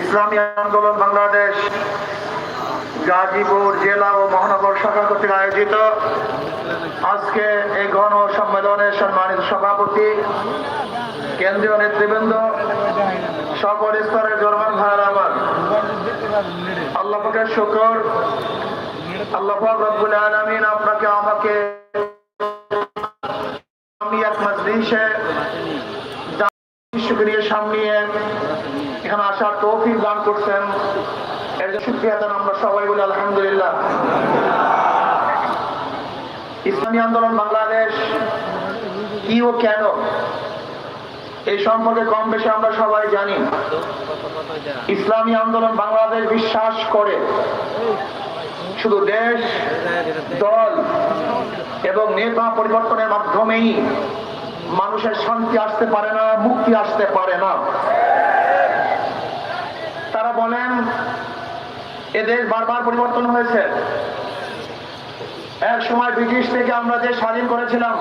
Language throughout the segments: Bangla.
ইসলামী আন্দোলন বাংলাদেশ গাজীপুর জেলা ও মহানগর শাখা কর্তৃক আয়োজিত। আজকে এই গণ সম্মেলনের সম্মানিত সভাপতি, কেন্দ্রীয় নেতৃবৃন্দ, সকল স্তরের জনগণ, ভাইয়ের আমার। আল্লাহ পাকের শুকর, আল্লাহ রব্বুল আলামিন আপনাকে, আমাকে আমি এক সামনিয়ে এখানে আসার তৌফিক দান করছেন। এর জন্য আমরা সবাই বলি আলহামদুলিল্লাহ। ইসলামী আন্দোলন বাংলাদেশ কি ও কেন? এই সম্পর্কে কম বেশি আমরা সবাই জানি। ইসলামী আন্দোলন বাংলাদেশ বিশ্বাস করে। শুধু দেশ, দল এবং নেতা পরিবর্তনের মাধ্যমেই মানুষের শান্তি আসতে পারে না, মুক্তি আসতে পারে না। এদেশ বারবার পরিবর্তন হয়েছে। এক সময় ব্রিটিশ থেকে আমরা যে স্বাধীন করেছিলাম,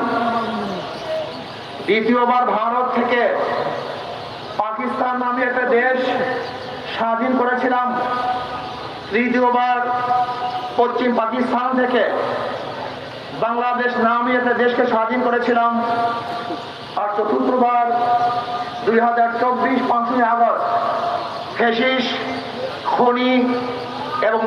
দ্বিতীয়বার ভারত থেকে পাকিস্তান নামে একটা দেশ স্বাধীন করেছিলাম, তৃতীয়বার পশ্চিম পাকিস্তান থেকে বাংলাদেশ নামে একটা দেশকে স্বাধীন করেছিলাম, আর চতুর্থবার দুই হাজার চব্বিশ পাঁচই আগস্ট ফেসিস খনি এবং